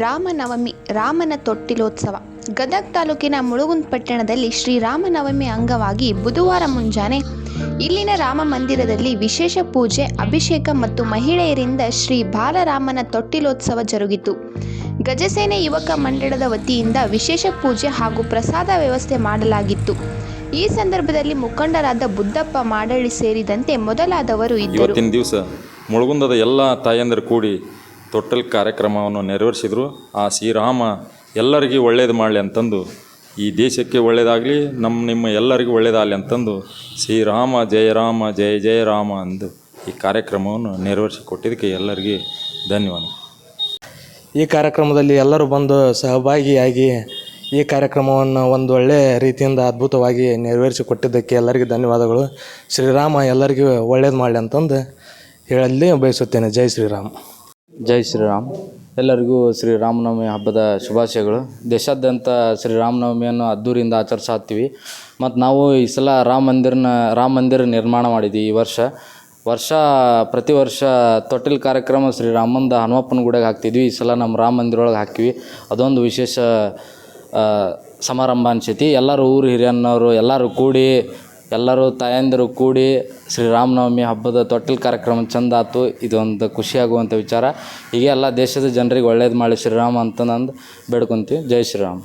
ರಾಮನವಮಿ, ರಾಮನ ತೊಟ್ಟಿಲೋತ್ಸವ. ಗದಗ ತಾಲೂಕಿನ ಮುಳುಗುಂದ್ ಪಟ್ಟಣದಲ್ಲಿ ಶ್ರೀರಾಮನವಮಿ ಅಂಗವಾಗಿ ಬುಧವಾರ ಮುಂಜಾನೆ ಇಲ್ಲಿನ ರಾಮ ಮಂದಿರದಲ್ಲಿ ವಿಶೇಷ ಪೂಜೆ, ಅಭಿಷೇಕ ಮತ್ತು ಮಹಿಳೆಯರಿಂದ ಶ್ರೀ ಬಾಲರಾಮನ ತೊಟ್ಟಿಲೋತ್ಸವ ಜರುಗಿತು. ಗಜಸೇನೆ ಯುವಕ ಮಂಡಳದ ವತಿಯಿಂದ ವಿಶೇಷ ಪೂಜೆ ಹಾಗೂ ಪ್ರಸಾದ ವ್ಯವಸ್ಥೆ ಮಾಡಲಾಗಿತ್ತು. ಈ ಸಂದರ್ಭದಲ್ಲಿ ಮುಖಂಡರಾದ ಬುದ್ಧಪ್ಪ ಮಾಡಳ್ಳಿ ಸೇರಿದಂತೆ ಮೊದಲಾದವರು ಇದ್ದರು. ಇವತ್ತಿನ ದಿವಸ ಮುಳುಗುಂದದ ಎಲ್ಲ ತಾಯಂದರು ಕೂಡಿ ತೊಟ್ಟಲ್ ಕಾರ್ಯಕ್ರಮವನ್ನು ನೆರವೇರಿಸಿದರು. ಆ ಶ್ರೀರಾಮ ಎಲ್ಲರಿಗೂ ಒಳ್ಳೇದು ಮಾಡಲಿ ಅಂತಂದು, ಈ ದೇಶಕ್ಕೆ ಒಳ್ಳೆಯದಾಗಲಿ ನಮ್ಮ ನಿಮ್ಮ ಎಲ್ಲರಿಗೂ ಒಳ್ಳೆಯದಾಗಲಿ ಅಂತಂದು ಶ್ರೀರಾಮ ಜಯ ರಾಮ ಜಯ ಜಯ ರಾಮ ಅಂದು ಈ ಕಾರ್ಯಕ್ರಮವನ್ನು ನೆರವೇರಿಸಿ ಕೊಟ್ಟಿದ್ದಕ್ಕೆ ಎಲ್ಲರಿಗೂ ಧನ್ಯವಾದ ಈ ಕಾರ್ಯಕ್ರಮದಲ್ಲಿ ಎಲ್ಲರೂ ಬಂದು ಸಹಭಾಗಿಯಾಗಿ ಈ ಕಾರ್ಯಕ್ರಮವನ್ನು ಒಂದು ಒಳ್ಳೆಯ ರೀತಿಯಿಂದ ಅದ್ಭುತವಾಗಿ ನೆರವೇರಿಸಿ ಕೊಟ್ಟಿದ್ದಕ್ಕೆ ಎಲ್ಲರಿಗೂ ಧನ್ಯವಾದಗಳು. ಶ್ರೀರಾಮ ಎಲ್ಲರಿಗೂ ಒಳ್ಳೇದು ಮಾಡಲಿ ಅಂತಂದು ಹೇಳಲಿ ಬಯಸುತ್ತೇನೆ. ಜೈ ಶ್ರೀರಾಮ್. ಜೈ ಶ್ರೀರಾಮ್. ಎಲ್ಲರಿಗೂ ಶ್ರೀರಾಮನವಮಿ ಹಬ್ಬದ ಶುಭಾಶಯಗಳು. ದೇಶಾದ್ಯಂತ ಶ್ರೀರಾಮನವಮಿಯನ್ನು ಅದ್ದೂರಿಯಿಂದ ಆಚರಿಸಾತ್ತೀವಿ. ಮತ್ತು ನಾವು ಈ ಸಲ ರಾಮ ಮಂದಿರನ, ರಾಮ ಮಂದಿರ ನಿರ್ಮಾಣ ಮಾಡಿದ್ವಿ ಈ ವರ್ಷ. ವರ್ಷ, ಪ್ರತಿ ವರ್ಷ ತೊಟ್ಟಿಲ್ ಕಾರ್ಯಕ್ರಮ ಶ್ರೀರಾಮಂದ ಹನುಮಪ್ಪನ ಗುಡಿಗೆ ಹಾಕ್ತಿದ್ವಿ. ಈ ಸಲ ನಮ್ಮ ರಾಮ ಮಂದಿರೊಳಗೆ ಹಾಕ್ತೀವಿ. ಅದೊಂದು ವಿಶೇಷ ಸಮಾರಂಭ ಅನ್ಸೈತಿ. ಎಲ್ಲರೂ ಊರು ಹಿರಿಯನ್ನವರು ಎಲ್ಲರೂ ಕೂಡಿ ಎಲ್ಲರೂ ತಾಯಂದಿರು ಕೂಡಿ ಶ್ರೀರಾಮನವಮಿ ಹಬ್ಬದ ತೊಟ್ಟಿಲು ಕಾರ್ಯಕ್ರಮ ಚಂದ ಆಯ್ತು. ಇದೊಂದು ಖುಷಿಯಾಗುವಂಥ ವಿಚಾರ. ಹೀಗೆ ಎಲ್ಲ ದೇಶದ ಜನರಿಗೆ ಒಳ್ಳೇದು ಮಾಡಿ ಶ್ರೀರಾಮ ಅಂತ ನಂದು ಬೇಡ್ಕೊತೀವಿ. ಜೈ ಶ್ರೀರಾಮ್.